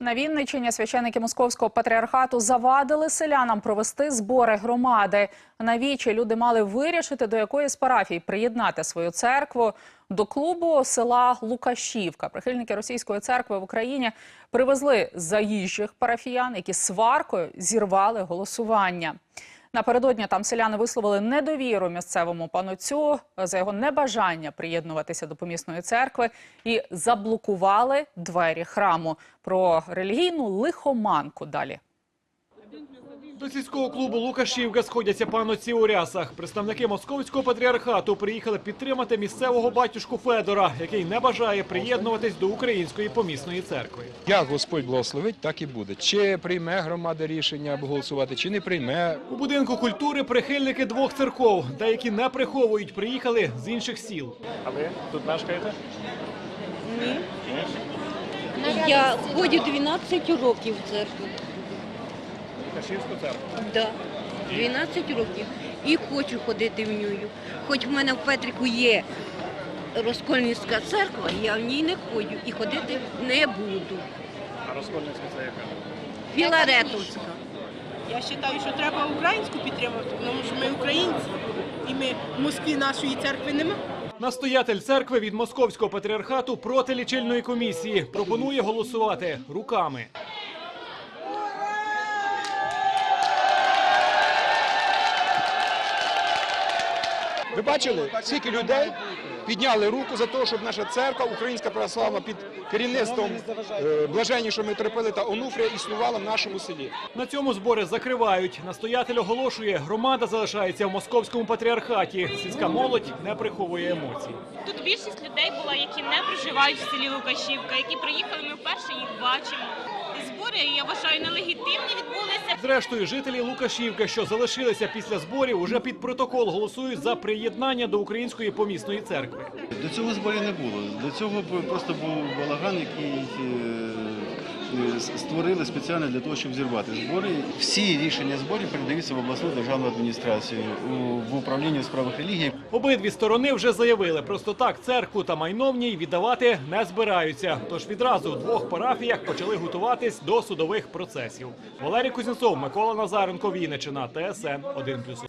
На Вінниччині священики московського патріархату завадили селянам провести збори громади. На вічі люди мали вирішити, до якої з парафій приєднати свою церкву. До клубу села Лукашівка прихильники російської церкви в Україні привезли заїжджих парафіян, які сваркою зірвали голосування. Напередодні там селяни висловили недовіру місцевому пануцю за його небажання приєднуватися до помісної церкви і заблокували двері храму. Про релігійну лихоманку далі. До сільського клубу Лукашівка сходяться паноці у рясах. Представники московського патріархату приїхали підтримати місцевого батюшку Федора, який не бажає приєднуватись до української помісної церкви. Як Господь благословить, так і буде. Чи прийме громада рішення або голосувати, чи не прийме. У будинку культури прихильники двох церков, деякі не приховують, приїхали з інших сіл. А ви тут мешкаєте? Я ходжу 12 років в церкву. Кашівську церкву. Да. 12 років. І хочу ходити в нього. Хоч в мене в Петрику є розкольницька церква, я в ній не ходжу і ходити не буду. А Розкольницька це яка? Філаретовська. Я вважаю, що треба українську підтримувати, тому що ми українці, і ми в Москві нашої церкви немає. Настоятель церкви від московського патріархату проти лічильної комісії пропонує голосувати руками. Бачили, скільки людей підняли руку за те, щоб наша церква, Українська православна під керівництвом е, блаженнішого митрополита Онуфрія існувала в нашому селі. На цьому збори закривають. Настоятель оголошує, громада залишається в московському патріархаті. Сільська молодь не приховує емоцій. Тут більшість людей була, які не проживають в селі Лукашівка, які приїхали, ми вперше їх бачимо. Збори, я вважаю, нелегітимні відбулися. Зрештою, жителі Лукашівки, що залишилися після зборів, уже під протокол голосують за приєднання до української помісної церкви. До цього зборів не було. До цього просто був балаган, який е, е, створили спеціально для того, щоб зірвати збори. Всі рішення зборів передаються в обласну державну адміністрацію в управлінні у справах релігії. Обидві сторони вже заявили, просто так церкву та майно в ній віддавати не збираються. Тож відразу в двох парафіях почали готуватись до судових процесів. Валерій Кузнєцов, Микола Назаренко, Вінниччина, ТСН 1+,1.